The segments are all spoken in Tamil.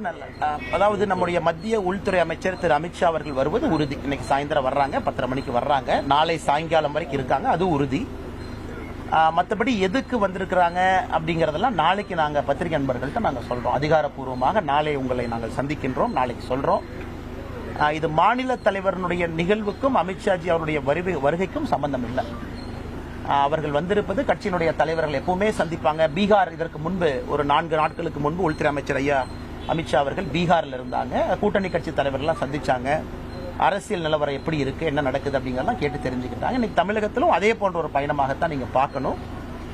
அஹ், அதாவது நம்முடைய மத்திய உள்துறை அமைச்சர் திரு அமித்ஷா அவர்கள் வருவது உறுதி. இன்னைக்கு சாயந்தரம் வர்றாங்க பத்தரை மணிக்கு வர்றாங்க. நாளை சாயங்காலம் வரைக்கும் இருக்காங்க அது உறுதி. மற்றபடி எதுக்கு வந்திருக்கிறாங்க அப்படிங்கறதெல்லாம் நாளைக்கு நாங்கள் பத்திரிகை நண்பர்கள்ட்ட நாங்கள் சொல்றோம். அதிகாரப்பூர்வமாக நாளை உங்களை நாங்கள் சந்திக்கின்றோம் நாளைக்கு சொல்றோம். இது மாநில தலைவரனுடைய நிகழ்வுக்கும் அமித்ஷாஜி அவருடைய வருகை வருகைக்கும் சம்பந்தம் இல்லை. அவர்கள் வந்திருப்பது கட்சியினுடைய தலைவர்கள் எப்பவுமே சந்திப்பாங்க. பீகார் இதற்கு முன்பு ஒரு நான்கு நாட்களுக்கு முன்பு உள்துறை அமைச்சர் ஐயா அமித்ஷா அவர்கள் பீகார்ல இருந்தாங்க. கூட்டணி கட்சி தலைவர்கள்லாம் சந்திச்சாங்க. அரசியல் நிலவரம் எப்படி இருக்கு என்ன நடக்குது அப்படிங்கறதெல்லாம் கேட்டு தெரிஞ்சுக்கிட்டாங்க. இன்னைக்கு தமிழகத்திலும் அதே போன்ற ஒரு பயணமாகத்தான் நீங்க பார்க்கணும்.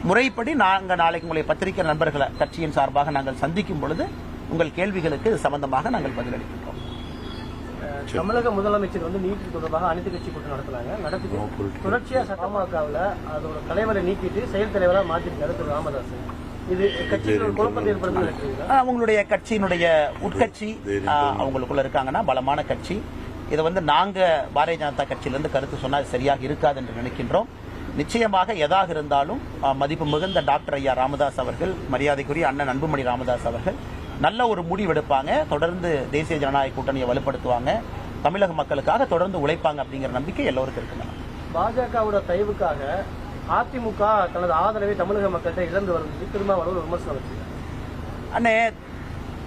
முறைப்படி நாங்க நாளைக்கு உங்களை பத்திரிகை நண்பர்களை கட்சியின் சார்பாக நாங்கள் சந்திக்கும் பொழுது உங்கள் கேள்விகளுக்கு இது சம்பந்தமாக நாங்கள் பதிலளிக்கின்றோம். தமிழக முதலமைச்சர் வந்து நீட் தொடர்பாக அனைத்து கட்சி கூட்டம் நடத்துனாங்க. நடத்திட்டு தொடர்ச்சியா சட்டமாக்காவில் அதோட தலைவரை நீக்கிட்டு செயல் தலைவரா மாத்திருக்காரு திரு ராமதாஸ். அவங்களுடைய கட்சியினுடைய உட்கட்சி அவங்களுக்குள்ள இருக்காங்கன்னா பலமான கட்சி. இதை வந்து நாங்க பாரதிய ஜனதா கட்சியிலிருந்து கருத்து சொன்னா அது சரியாக இருக்காது என்று நினைக்கின்றோம். நிச்சயமாக எதாக இருந்தாலும் மதிப்பு மிகுந்த டாக்டர் ஐயா ராமதாஸ் அவர்கள் மரியாதைக்குரிய அண்ணன் அன்புமணி ராமதாஸ் அவர்கள் நல்ல ஒரு முடிவெடுப்பாங்க தொடர்ந்து தேசிய ஜனநாயக கூட்டணியை வலுப்படுத்துவாங்க. தமிழக மக்களுக்காக தொடர்ந்து உழைப்பாங்க அப்படிங்கிற நம்பிக்கை எல்லோருக்கும் இருக்குங்க பாஜகவோட தயவுக்காக அதிமுக தனது ஆதரவை தமிழக மக்கள்கிட்ட இழந்து வருவது திருமாவளவன் ஒரு விமர்சனம் வச்சிருக்காங்க அண்ணே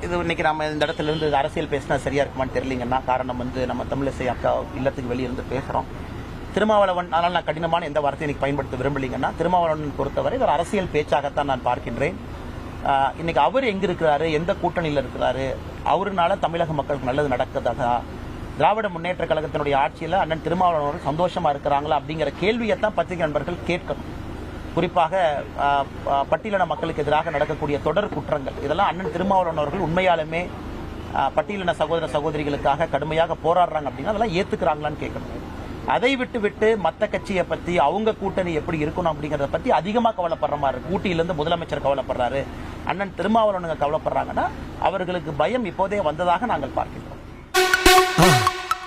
இது இன்னைக்கு நம்ம இந்த இடத்துல இருந்து அரசியல் பேசினா சரியா இருக்குமான்னு தெரியலீங்கன்னா காரணம் வந்து நம்ம தமிழிசை அக்கா இல்லத்துக்கு வெளியே இருந்து பேசுறோம். திருமாவளவன் அதனால் நான் கடினமான எந்த வார்த்தையும் இன்னைக்கு பயன்படுத்த விரும்பலீங்கன்னா திருமாவளவன் பொறுத்தவரை இது ஒரு அரசியல் பேச்சாகத்தான் நான் பார்க்கின்றேன். இன்னைக்கு அவர் எங்க இருக்கிறாரு? எந்த கூட்டணியில் இருக்கிறாரு? அவருனால தமிழக மக்களுக்கு நல்லது நடக்குதா? திராவிட முன்னேற்ற கழகத்தினுடைய ஆட்சியில் அண்ணன் திருமாவளவன் அவர்கள் இருக்கிறாங்களா அப்படிங்கிற கேள்வியை தான் பத்திரிகை நண்பர்கள் கேட்கணும். குறிப்பாக பட்டியலின மக்களுக்கு எதிராக நடக்கக்கூடிய தொடர் குற்றங்கள். இதெல்லாம் அண்ணன் திருமாவளவன் அவர்கள் உண்மையாலுமே பட்டியலின சகோதர சகோதரிகளுக்காக கடுமையாக போராடுறாங்க அப்படின்னா அதெல்லாம் ஏற்றுக்கிறாங்களான்னு கேட்கணும். அதை விட்டு விட்டு மற்ற கட்சியை பற்றி அவங்க கூட்டணி எப்படி இருக்கணும் அப்படிங்கிறத பற்றி அதிகமாக கவலைப்படுற மாதிரி இருக்கு. ஊட்டியிலேருந்து முதலமைச்சர் கவலைப்படுறாரு. அண்ணன் திருமாவளவனுங்க கவலைப்படுறாங்கன்னா அவர்களுக்கு பயம் இப்போதே வந்ததாக நாங்கள் பார்க்கிறோம்.